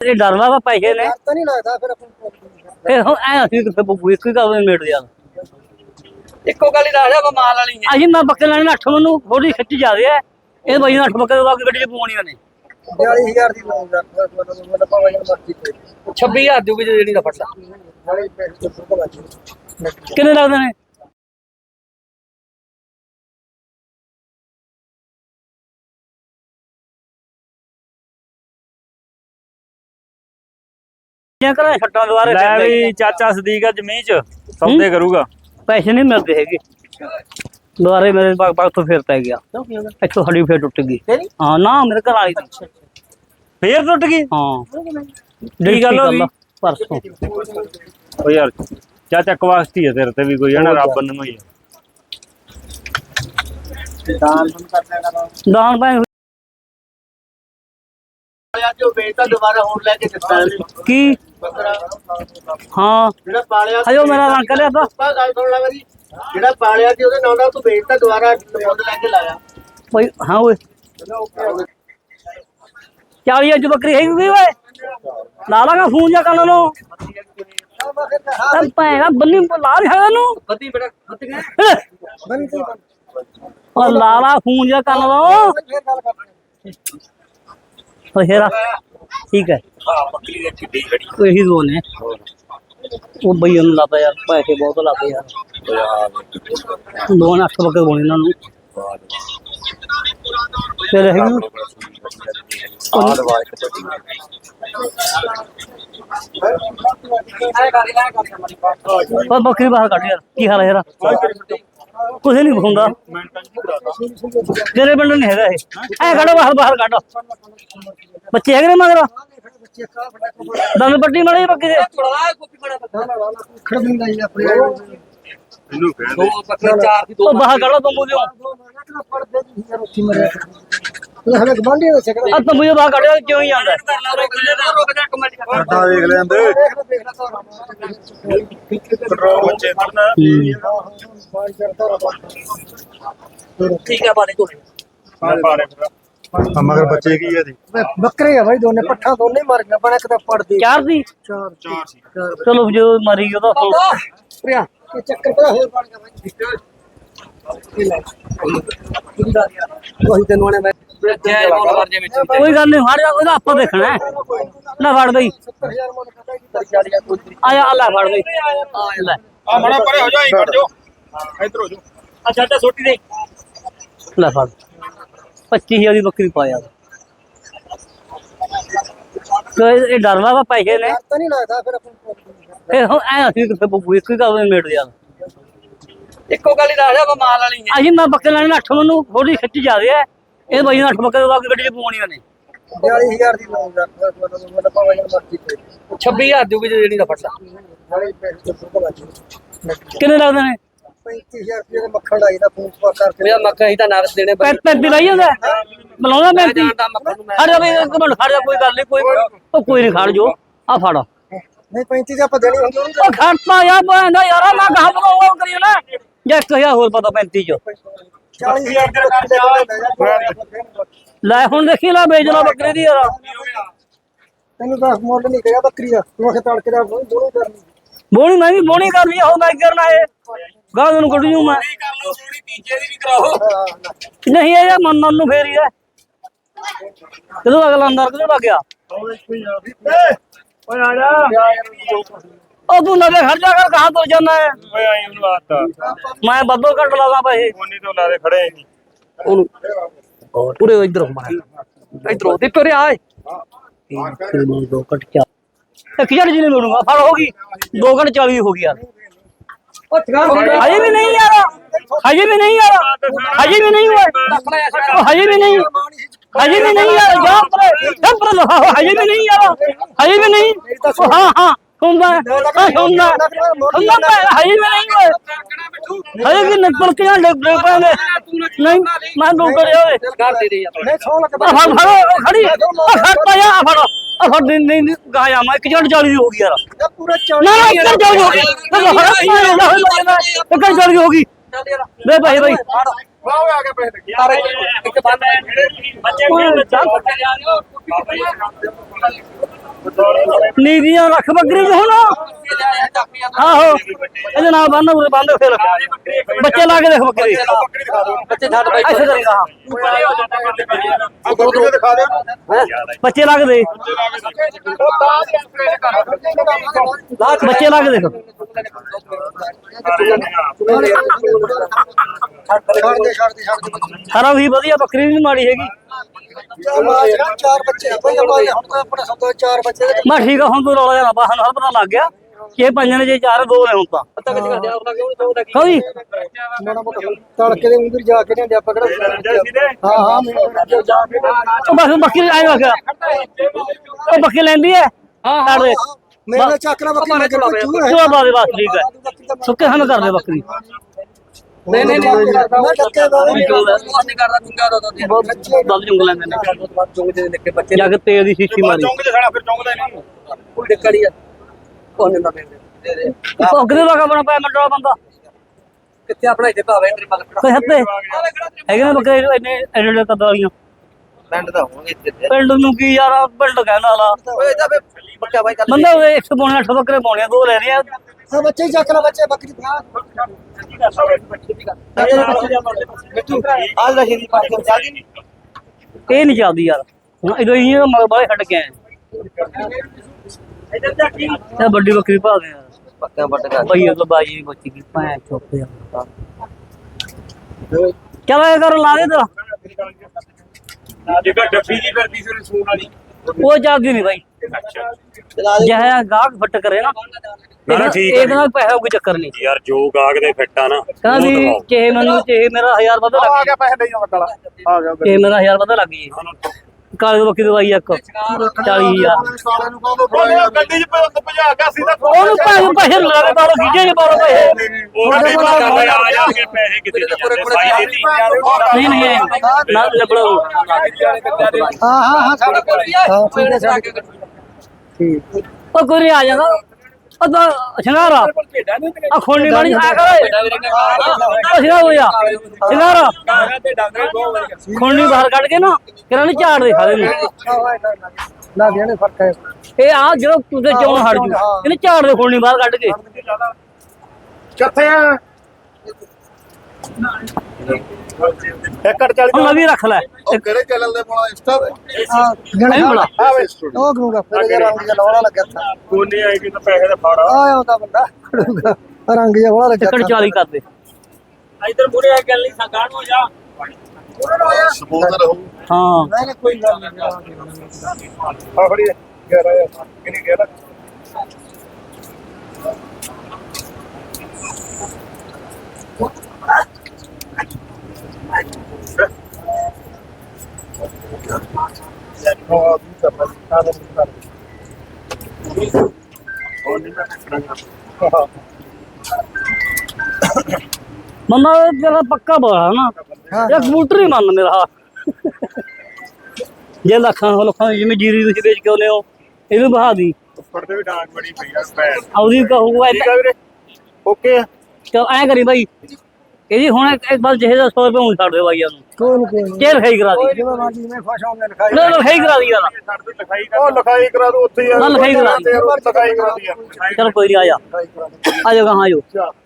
ਇਹ ਡਰਵਾ ਵਾ ਪੈਸੇ ਨੇ। ਤਾਂ ਨਹੀਂ ਲੱਗਦਾ ਫਿਰ ਆਪਾਂ ਫਿਰ ਹੁਣ ਐ ਅਸੀਂ ਕਿੱਥੇ ਬੱਬੂ ਇੱਕ ਹੀ ਗੱਲ ਮੇੜ ਦਿਆ ਇੱਕੋ ਗੱਲ ਹੀ ਦੱਸ ਰਿਹਾ ਮਾਲ ਵਾਲੀ ਹੈ ਅਸੀਂ ਮੈਂ ਬੱਕੇ ਲੈਣੇ ਅੱਠ ਮੈਨੂੰ ਥੋੜੀ ਖਿੱਚ ਜਾਦੇ ਆ। ਇਹ ਬਾਈ ਨੂੰ ਅੱਠ ਬੱਕੇ ਤੋਂ ਬਾਅਦ ਗੱਡੀ ਚ ਪਵਾਉਣੀਆਂ ਨੇ 40000 ਦੀ ਲੋਨ ਰੱਖ ਮਤਲਬ ਭਾਵੇਂ ਮਰਜ਼ੀ ਤੇ 26000 ਦੀ ਜਿਹੜੀ ਦਾ ਤੋਂ ਲੱਗੇ ਕਿੰਨੇ ਲੱਗਦੇ ਨੇ? ਕਿਆ ਕਰਾਂ ਛੱਟਾਂ ਦੁਆਰੇ ਲੈ ਵੀ ਚਾਚਾ ਸਦੀਕ ਅੱਜ ਮੀਂਹ ਚ ਸੌਦੇ ਕਰੂਗਾ। ਪੈਸੇ ਨਹੀਂ ਮਿਲਦੇ ਹੈਗੇ। ਦੁਆਰੇ ਮੇਰੇ ਬਾਗ ਬਾਗ ਤੋਂ ਫੇਰ ਪੈ ਗਿਆ। ਇੱਥੋਂ ਹੱਡੀ ਫੇਰ ਟੁੱਟ ਗਈ। ਹਾਂ? ਨਾ ਮੇਰੇ ਘਰ ਆਈ ਸੀ ਫੇਰ ਟੁੱਟ ਗਈ? ਹਾਂ। ਕੀ ਗੱਲ ਹੋ ਗਈ? ਪਰਸੋਂ। ਓ ਯਾਰ ਚਾਚਾ ਕਵਾਸਤੀ ਹੈ ਤੇਰੇ ਤੇ ਵੀ ਕੋਈ ਹੈ ਨਾ ਰੱਬ ਨੂੰ ਹੀ ਹੈ ਦਾਨ ਪੈ ਜੋ ਵੇਚਦਾ ਦੁਬਾਰਾ ਹੋਰ ਲੈ ਕੇ ਦਿੱਤਾ ਕੀ? ਹਾਂ। ਜਿਹੜਾ ਪਾਲਿਆ ਹਜੋ ਮੇਰਾ ਰੰਗ ਕਰਿਆ ਤਾਂ। ਆਪਾਂ ਗੱਲ ਸੁਣ ਲੈ ਮੇਰੀ। ਜਿਹੜਾ ਪਾਲਿਆ ਸੀ ਉਹਦੇ ਨਾਂ ਦਾ ਤੂੰ ਵੇਚਦਾ ਦੁਬਾਰਾ ਮੁੱਲ ਲੈ ਕੇ ਲਾਇਆ। ਬਈ ਹਾਂ ਓਏ। 40 ਅੱਜ ਬੱਕਰੀ ਹੈਗੀ ਕੋਈ ਓਏ। ਲਾ ਲਾਗਾ ਫੋਨ ਜਾਂ ਕੰਨ ਨੂੰ। ਤਾਂ ਪੈਣਾ ਬੰਨੀ ਲਾ ਰਿਹਾ ਨੂੰ ਬੱਤੀ ਬੜਾ ਬੱਤੀ ਗਿਆ ਬੰਦੀ ਉਹ ਲਾ ਲਾ ਫੋਨ ਜਾਂ ਕੰਨ ਨੂੰ। ਫੇਰ ਠੀਕ ਹੈ। ਹਾਂ ਬੱਕਰੀ ਦੀ ਚਿੱਟੀ ਖੜੀ ਇਹੀ ਦੋ ਨੇ। ਉਹ ਬਈ ਉਹਨੂੰ ਲਾਤਾ ਯਾਰ, ਪੈਸੇ ਬਹੁਤ ਲਾਤੇ ਯਾਰ। ਦੋ ਨੇ ਅੱਠ ਬੱਕਰੇ ਇਹਨਾਂ ਨੂੰ। ਤੇ ਰਹੀ ਪਰ ਬੱਕਰੀ ਬਾਹਰ ਕੱਢ ਯਾਰ। ਕੀ ਹਾਲ ਹੈ ਯਾਰ? ਕੁਝ ਨਹੀਂ ਹੁੰਦਾ ਤੇਰੇ ਪਿੰਡ ਨਹੀਂ ਹੈਗਾ ਇਹ। ਐ ਕੱਢੋ ਬਾਹਰ ਬਾਹਰ ਕੱਢ। ਬੱਚੇ ਹੈਗੇ ਨੇ ਮਗਰ? ਦੰਦ ਪੱਟੀ ਮੜੇ ਬੱਕਰੀ ਦੇ। ਥੋੜਾ ਕੋਪੀ ਬੜਾ ਬੱਕਰਾ ਖੜ ਦਿੰਦਾ ਹੀ ਆਪਣੇ ਦੋ ਬੱਕਰੇ ਚਾਰ ਦੀ ਦੋ ਉਹ ਬਾਹਰ ਕੱਢੋ ਤੰਬੂ ਦਿਓ ਜੀ ਹਲੇ ਗਵਾਂਢੀ ਦੇ ਆ ਤੰਬੂ ਦੇ ਬਾਹਰ ਕੱਢਿਆ ਕਿਉਂ ਹੀ ਜਾ ਜਾ ਵੇਖ ਲੈਂਦੇ ਤਾਂ ਪੈਟਰੋਲ ਬੱਚੇ ਠੀਕ ਹੈ ਕੋਲੇ। ਮਗਰ ਬੱਚੇ ਕੀ ਹੈ ਦੀ ਬੱਕਰੇ ਆ ਬਾਈ ਦੋਨੇ ਪੱਠਾ ਦੋਨੇ ਮਰ ਗਏ ਬਣਾ ਕਿਤੇ ਪੜਦੇ। ਚਾਰ ਸੀ? ਚਾਰ ਚਾਰ ਸੀ। ਚਲੋ ਜੋ ਮਰੀ ਉਹਦਾ ਹੁਣ ਪ੍ਰਿਆ ਇਹ ਚੱਕਰ ਪਤਾ ਹੋਰ ਬਣ ਗਿਆ ਬਾਈ? ਉਹੀ ਤੈਨੂੰ ਆਣੇ ਮੈਂ ਕੋਈ ਗੱਲ ਨਹੀਂ ਫੜ ਜਾ ਉਹਦਾ ਆਪਾਂ ਦੇਖਣਾ ਹੈ। ਲੈ ਫੜ ਬਈ। 70000 ਮੁੱਲ ਕਹਦਾ ਕਿ ਦਰਜਾੜੀਆ ਕੋਈ ਆ ਜਾ ਆ ਲੈ ਫੜ ਬਈ। ਆ ਲੈ। ਆ ਮੜਾ ਪਰੇ ਹੋ ਜਾ ਹੀ ਖੜ ਜਾ ਇੱਧਰ ਹੋ ਜਾ ਆ ਚਾਚਾ ਛੋਟੀ ਦੇ। ਲੈ ਫੜ। 25000 ਦੀ ਬੱਕਰੀ ਪਾਇਆ। ਤੇ ਇਹ ਡਰਵਾ ਵਾ ਪੈਸੇ ਨੇ। ਤਾਂ ਨਹੀਂ ਲੱਗਦਾ ਫਿਰ ਆਪਾਂ ਫਿਰ ਹੁਣ ਐ ਅਸੀਂ ਕਿੱਥੇ ਬੱਬੂ ਇੱਕ ਹੀ ਗੱਲ ਮੇੜ ਇੱਕੋ ਗੱਲ ਹੀ ਦੱਸ ਰਿਹਾ ਮਾਲ ਵਾਲੀ ਹੈ ਅਸੀਂ ਮੈਂ ਬੱਕੇ ਲੈਣੇ ਅੱਠ ਮੈਨੂੰ ਥੋੜੀ ਖਿੱਚ ਜਾਦੇ ਆ। ਇਹ ਬਾਈ ਨੂੰ ਅੱਠ ਬੱਕੇ ਤੋਂ ਬਾਅਦ ਗੱਡੀ ਚ ਪਵਾਉਣੀਆਂ ਨੇ 40000 ਦੀ ਲੋਨ ਰੱਖ ਮਤਲਬ ਭਾਵੇਂ ਜਨ ਮਰਜ਼ੀ ਤੇ 26000 ਦੀ ਜਿਹੜੀ ਦਾ ਨਾਲੇ ਲੱਗੇ ਕਿੰਨੇ ਲੱਗਦੇ ਨੇ? 35000 ਰੁਪਏ ਦਾ ਮੱਖਣ ਲਾਈਦਾ ਫੋਨ ਪਾ ਕਰਕੇ। ਮੇਰਾ ਮੱਕਾ ਹੀ ਤਾਂ ਨਗਦ ਦੇਣੇ ਪੈ ਪੈਂਤੀ ਲਾਈ ਜਾਂਦਾ ਬੁਲਾਉਂਦਾ ਮੈਂ ਪੈਂਤੀ? ਖੜ ਜਾ ਖੜ ਜਾ ਕੋਈ ਗੱਲ ਨਹੀਂ ਕੋਈ ਉਹ ਕੋਈ ਨਹੀਂ ਖੜ ਜੋ। ਆ ਫੜ। ਉਹ ਨਹੀਂ 35 ਦੀ ਆਪਾਂ ਦੇਣੀ ਹੁੰਦੀ ਉਹਨੂੰ ਖੜਤਾ ਯਾਰ ਬੰਦਾ ਯਾਰ ਮੈਂ ਕਹਾਂ ਜੇ 1000 ਹੋਰ ਪਤਾ 35 ਚ 40000 ਦੇ ਰੱਖ ਦੇ ਲੈ ਹੁਣ ਦੇਖੀ ਲੈ ਵੇਚ ਲਾ ਬੱਕਰੀ ਦੀ ਯਾਰ। ਤੈਨੂੰ ਤਾਂ ਮੁੱਲ ਨਹੀਂ ਕਿਹਾ ਬੱਕਰੀ ਦਾ। ਤੂੰ ਆਖੇ ਤੜਕੇ ਦਾ ਦੋਨੋਂ ਕਰਨੀ। ਬੋਣੀ ਮੈਂ ਵੀ ਬੋਣੀ ਕਰ ਲਈ ਉਹ ਮੈਂ ਕਰਨਾ ਏ ਗਾਂ ਨੂੰ ਕੱਢ ਜੂ ਮੈਂ। ਕਰ ਲਓ ਸੋਣੀ ਤੀਜੇ ਦੀ ਵੀ ਕਰਾਓ। ਨਹੀਂ ਇਹ ਮਨ ਮਨ ਨੂੰ ਫੇਰੀ ਹੈ ਕਦੋਂ ਅਗਲਾ ਅੰਦਰ ਕਦੋਂ ਲੱਗ ਗਿਆ? ਓਏ ਆ ਜਾ। ਉਹ ਤੂੰ ਨਵੇਂ ਖੜ ਜਾ ਕਰ ਕਹਾਂ ਤੁਰ ਜਾਣਾ ਹੈ ਓਏ ਆਈ ਉਹਨੂੰ ਆਤਾ ਮੈਂ ਬੱਦੋ ਕੱਟ ਲਾਦਾ ਪੈਸੇ ਕੋਨੀ ਤੋਂ ਲਾ ਦੇ ਖੜੇ ਨਹੀਂ ਉਹਨੂੰ ਪੂਰੇ ਇਧਰ ਘੁਮਾ ਇਧਰੋਂ ਦੇ ਤੁਰੇ ਆਏ ਦੋ ਕੱਟ ਚਾ ਇੱਕ ਜੜ ਜੀ ਨੇ ਮਿਲੂਗਾ ਫੜ ਹੋ ਗਈ ਦੋ ਕੱਟ 40 ਹੋ ਗਈ ਯਾਰ ਹਜੇ ਵੀ ਨਹੀਂ ਯਾਰ ਹਜੇ ਵੀ ਨਹੀਂ ਯਾਰ ਹਜੇ ਵੀ ਨਹੀਂ ਹੋਏ ਉਹ ਹਜੇ ਵੀ ਨਹੀਂ ਹਜੇ ਵੀ ਨਹੀਂ ਯਾਰ ਜਾ ਪਰ ਜਾ ਪਰ ਲਹਾ ਹਜੇ ਵੀ ਨਹੀਂ ਯਾਰ ਹੁੰਦਾ ਹਾਂ ਹੁੰਦਾ ਹੁੰਦਾ ਨਹੀਂ ਹੋਏ ਹਜੇ ਵੀ ਨਿਕਲ ਕੇ ਪਏ ਨੇ ਨਹੀਂ ਮੈਂ ਦੋ ਕਰਿਆ ਓਏ ਕਰ ਦੇ ਦੇ ਯਾਰ ਨਹੀਂ ਸੌ ਲੱਖ ਆ ਫੜ ਖੜੀ ਫੜ ਆ ਫੜ ਨਹੀਂ ਨਹੀਂ ਨਹੀਂ, ਗਾਇਆ ਮੈਂ ਇੱਕ ਜੜ 40 ਦੀ ਹੋ ਗਈ ਯਾਰ ਦਾ ਪੂਰਾ ਨਾ ਨਾ ਇੱਕ ਜੜ ਹੋ ਗਈ ਇੱਕ ਜੜ ਹੋ ਗਈ ਚੱਲ ਯਾਰ ਲੈ ਭਾਈ ਭਾਈ ਵਾਹ ਆ ਕੇ ਪੈਸੇ ਲੱਗੇ। ਯਾਰ ਇੱਕ ਬੰਦ ਹੈ ਬੱਚੇ ਓਏ, ਚੱਲ। ਬੱਚੇ ਜਾ ਰਹੇ ਹੋ ਨੀਦੀਆਂ ਰੱਖ ਬੱਕਰੀ ਚ ਹੁਣ। ਆਹੋ ਇਹਦੇ ਨਾਲ ਬੰਨ ਉਰੇ ਬੰਨ ਫਿਰ। ਬੱਚੇ ਲਾ ਕੇ ਦੇਖ ਬੱਕਰੀ। ਬੱਚੇ ਛੱਡ ਬਾਈ ਐਸੇ ਕਰੇਗਾ ਹਾਂ। ਬੱਕਰੀ ਦਿਖਾ ਦੇ। ਬੱਚੇ ਲਾ ਕੇ ਦੇ। ਬੱਚੇ ਲਾ ਕੇ ਦੇਖ। ਛੱਡ ਦੇ ਛੱਡ ਦੇ ਛੱਡ ਦੇ ਸਾਰਾ ਵੀ ਵਧੀਆ ਬੱਕਰੀ ਵੀ ਨੀ ਮਾੜੀ ਹੈਗੀ। ਚਾਰ ਚਾਰ ਬੱਚੇ ਆ ਬਈ ਆਪਾਂ ਹੁਣ ਤਾਂ ਆਪਣੇ ਸਭ ਚਾਰ ਬੱਚੇ ਦੇ ਮੈਂ ਠੀਕ ਆ ਹੁਣ ਤੂੰ ਰੌਲਾ ਜਾਣਾ ਬਾਹਰ ਨਾਲ ਪਤਾ ਲੱਗ ਗਿਆ ਕਿ ਇਹ ਪੰਜ ਨੇ ਜੇ ਚਾਰ ਦੋ ਨੇ ਹੁਣ ਤਾਂ। ਪਤਾ ਕਿੱਥੇ ਕਰਦੇ ਆਪ ਲੱਗੇ ਉਹ ਤਾਂ ਕਹੋ ਜੀ? ਮਾੜਾ ਮੋਟਾ ਤੜਕੇ ਦੇ ਉਂਦਰ ਜਾ ਕੇ ਨੇ ਆਪਾਂ ਕਿਹੜਾ ਹਾਂ ਹਾਂ ਮੈਨੂੰ ਜਾ ਕੇ ਉਹ ਬਸ ਬੱਕਰੀ ਆਏ ਰੱਖਿਆ ਉਹ ਬੱਕਰੀ ਲੈਂਦੀ ਹੈ? ਹਾਂ ਛੱਡ ਦੇ। ਮੇਰੇ ਚੱਕਰਾ ਬੱਕਰੀ ਮੈਂ ਕਿਹਾ ਤੂੰ ਹੈ? ਚਲੋ ਬਾਦੇ ਬਸ ਠੀਕ ਹੈ। ਸੁੱਕੇ ਸਾਨੂੰ ਕਰ ਦੇ ਬੱਕਰੀ। ਨਹੀਂ ਨਹੀਂ ਨਹੀਂ ਮੈਂ ਟੱਕੇ ਦਾ ਨਹੀਂ ਕਰਦਾ ਚੁੰਗਾ ਦੋ ਦੋ ਬੱਚੇ ਦਸ ਜੁੰਗ ਲੈਂਦੇ ਨੇ। ਚੁੰਗ ਦੇ ਨਿੱਕੇ। ਬੱਚੇ ਜਾ ਕੇ ਤੇਲ ਦੀ ਸ਼ੀਸ਼ੀ ਮਾਰੀ। ਕੋਈ ਡੱਕੜੀ ਆ ਕੋਨੇ ਦਾ ਦੇ ਦੇ ਭੁੱਖਦੇ ਦਾ ਕੰਮ ਪਿਆ ਮੰਡਲਾ ਬੰਦਾ। ਕਿੱਥੇ ਆਪਣਾ ਇੱਥੇ ਭਾਵੇਂ ਤੇਰੇ ਮਗਰ ਕੋਈ ਹੱਤੇ ਹੈਗੇ ਨੇ ਬੱਕਰੇ ਇੰਨੇ ਐਡੇ ਐਡੇ ਕੱਦ ਵਾਲੀਆਂ। ਪਿੰਡ ਦਾ ਹੋਣਗੇ ਇੱਥੇ ਪਿੰਡ ਨੂੰ ਕੀ ਯਾਰ ਪਿੰਡ ਕਹਿਣ ਵਾਲਾ। ਓਏ ਜਾ ਬੇ ਬੱਚਾ ਬਾਈ ਚੱਲ ਬੰਦਾ ਉਹ 100 ਪੌਣੇ 8 ਬੱਕਰੇ ਪਾਉਣੇ ਦੋ ਲੈ ਰਹੇ ਆ ਬੱਚੇ ਹੀ ਚੱਕ ਲੈ ਬੱਚੇ ਬੱਕਰੀ ਪਿਆ ਆਜ ਦਾ ਸ਼ਰੀਰ ਪਾਸ ਕਰ ਚੱਲਦੀ ਨਹੀਂ ਇਹ ਨਹੀਂ ਚੱਲਦੀ ਯਾਰ। ਹੁਣ ਇਦੋਂ ਹੀ ਮਗਰ ਬਾਹਰ ਛੱਡ ਕੇ ਆਏ। ਇਹ ਵੱਡੀ ਬੱਕਰੀ ਪਾ ਦੇ ਯਾਰ ਪੱਕਾ ਵੱਟ ਕਰ ਬਈ ਉਹ ਬਾਜੀ ਦੀ ਬੱਚੀ ਕੀ ਪਾਇਆ ਚੁੱਪ ਜਾ ਚਲ ਇਹ ਕਰ ਲਾ ਦੇ ਤੇਰਾ ਜਿਹੜਾ ਡੱਬੀ ਜੀ ਕਰਦੀ ਸੀ ਸੂਣ ਵਾਲੀ ਉਹ ਚੱਲਦੀ ਨਹੀਂ ਬਾਈ। ਅੱਛਾ। ਜਿਹੜਾ ਗਾਹਕ ਫਟ ਕਰੇ ਨਾ। ਨਾ, ਨਾ, ਠੀਕ ਹੈ ਇਹਦੇ ਨਾਲ ਪੈਸਾ ਕੋਈ ਚੱਕਰ ਨਹੀਂ। ਯਾਰ ਜੋ ਗਾਗ ਦੇ ਫਿੱਟ ਆ ਨਾ ਕਹਿੰਦਾ ਵੀ ਚਾਹੇ ਮੈਨੂੰ ਚਾਹੇ ਮੇਰਾ 1000 ਵੱਧ ਲੱਗ ਗਿਆ। ਪੈਸੇ ਦੇਈਆਂ ਮਟਾਲਾ ਆ ਗਿਆ ਚਾਹੇ ਮੇਰਾ 1000 ਵੱਧ ਲੱਗ ਗਈ। ਕਾਲੇ ਦੀ ਬੱਕਰੀ ਦਵਾਈ ਇੱਕ। 40000 ਸਾਲੇ ਨੂੰ ਕਹੋ ਗੱਡੀ 'ਚ ਭਜਾ ਕੇ ਅਸੀਂ ਤਾਂ ਉਹਨੂੰ ਪੈਸੇ ਪੈਸੇ ਲਾ ਕੇ ਬਾਹਰੋਂ ਖਿੱਚੇ ਜੇ ਬਾਹਰੋਂ ਪੈਸੇ। ਉਹ ਗੱਡੀ ਭਜਾ ਕੇ ਆ ਜਾਣਗੇ ਪੈਸੇ ਕਿਤੇ ਨਹੀਂ ਜਾਂਦੇ ਸਾਈ ਦਿੱਤੀ ਨਹੀਂ ਨਹੀਂ ਇਹ ਨਾ ਲੱਭੜਾ ਹਾਂ ਹਾਂ ਹਾਂ ਸਾਡੇ ਕੋਲ ਹਾਂ ਠੀਕ। ਹੈ ਸਾਡੇ ਠੀਕ ਉਹ ਕੋਈ ਨਹੀਂ ਆ ਜਾਂਦਾ। ਉਹ ਸ਼ਿੰਗਾਰਾ। ਆ ਖੋਣੀ ਵਾਲੀ ਆ ਕਰ। ਸ਼ਿੰਗਾਰ ਹੋ ਸ਼ਿੰਗਾਰਾ। ਖੋਣੀ ਬਾਹਰ ਕੱਢ ਕੇ ਨਾ ਕਿਰਾਂ ਨੇ ਝਾੜ ਦੇ ਖਾਦੇ ਨੂੰ ਨਾ ਦੇਣੇ ਫ਼ਰਕ ਹੈ ਇਹ ਆ ਜਦੋਂ ਤੁझे ਚੋਣ ਹਟ ਜੂ ਇਹਨੇ ਝਾੜ ਦੇ ਖੋਣੀ ਬਾਹਰ ਕੱਢ ਕੇ। ਕਿੱਥੇ ਆ? 140 ਹੁਣ ਵੀ ਰੱਖ ਲੈ। ਉਹ ਕਿਹੜੇ ਚੈਨਲ ਦੇ ਬੋਲਾ ਇੰਸਟਾ ਤੇ? ਨਹੀਂ ਬੜਾ ਆ ਵੇ ਉਹ ਕਰੂਗਾ। ਫਿਰ ਯਾਰ ਰੰਗ ਜਿਹਾ ਲਾਉਣਾ ਲੱਗਿਆ ਤਾਂ ਕੋਨੇ ਆਏ ਕਿ ਤਾਂ ਪੈਸੇ ਦਾ ਫਾੜਾ। ਆ ਉਹਦਾ ਬੰਦਾ ਕਰੂਗਾ ਰੰਗ ਜਿਹਾ ਬੜਾ ਲੱਗਿਆ 140 ਕਰ ਦੇ। ਇਧਰ ਮੂਰੇ ਆ ਗੱਲ ਨਹੀਂ ਸਗਾਣ ਹੋ ਜਾ। ਸਪੋਰਟ ਰਹੂ। ਹਾਂ। ਨਹੀਂ ਕੋਈ ਗੱਲ ਨਹੀਂ। ਆ ਫੜੀ 11 ਕਿੰਨੀ 11 ਮੰਨਾ ਜਿਹੜਾ ਪੱਕਾ ਬੋਲਾ ਨਾ ਇਹ ਕੰਪਿਊਟਰ ਮੰਨ ਮੇਰਾ। ਜੇ ਲੱਖਾਂ ਹੋ ਲੱਖਾਂ ਜਿਵੇਂ ਜੀਰੀ ਤੁਸੀਂ ਵੇਚ ਕੇ ਆਉਨੇ ਹੋ ਇਹ ਬਹਾ ਦੀ। ਉੱਪਰ ਤੇ ਵੀ ਡਾਂਗ ਬੜੀ ਪਈ ਆ ਭੈਣ ਆਉਦੀ ਕਹੂਗਾ ਓਕੇ। ਚਲ ਐਂ ਕਰੀ ਭਾਈ ਬਾਈ ਇਹਦੀ ਹੁਣ ਬਸ ਜਿਹੇ ਦਾ 100 ਰੁਪਏ ਹੁਣ ਛੱਡ ਦੇ ਬਾਈ ਨੂੰ ਕੋਈ ਨਹੀਂ ਕੋਈ ਨਹੀਂ ਚੇਰ ਖਾਈ ਕਰਾ ਦੀ। ਮਾਜੀ ਮੈਂ ਖੁਸ਼ ਹਾਂ ਮੈਂ ਲਿਖਾਈ ਨਾ ਲਿਖਾਈ ਕਰਾ ਦੀ ਯਾਰ ਛੱਡ ਦੇ ਲਿਖਾਈ ਕਰ ਉਹ ਲਿਖਾਈ ਕਰਾ ਦੋ ਉੱਥੇ ਨਾ ਲਿਖਾਈ ਕਰਾ ਦੀ। ਲਿਖਾਈ ਕਰਾ ਦੀ ਚਲ ਕੋਈ ਨਹੀਂ ਆ ਜਾ। ਲਿਖਾਈ ਆ ਜਾ ਕਹਾਂ ਆ ਜਾ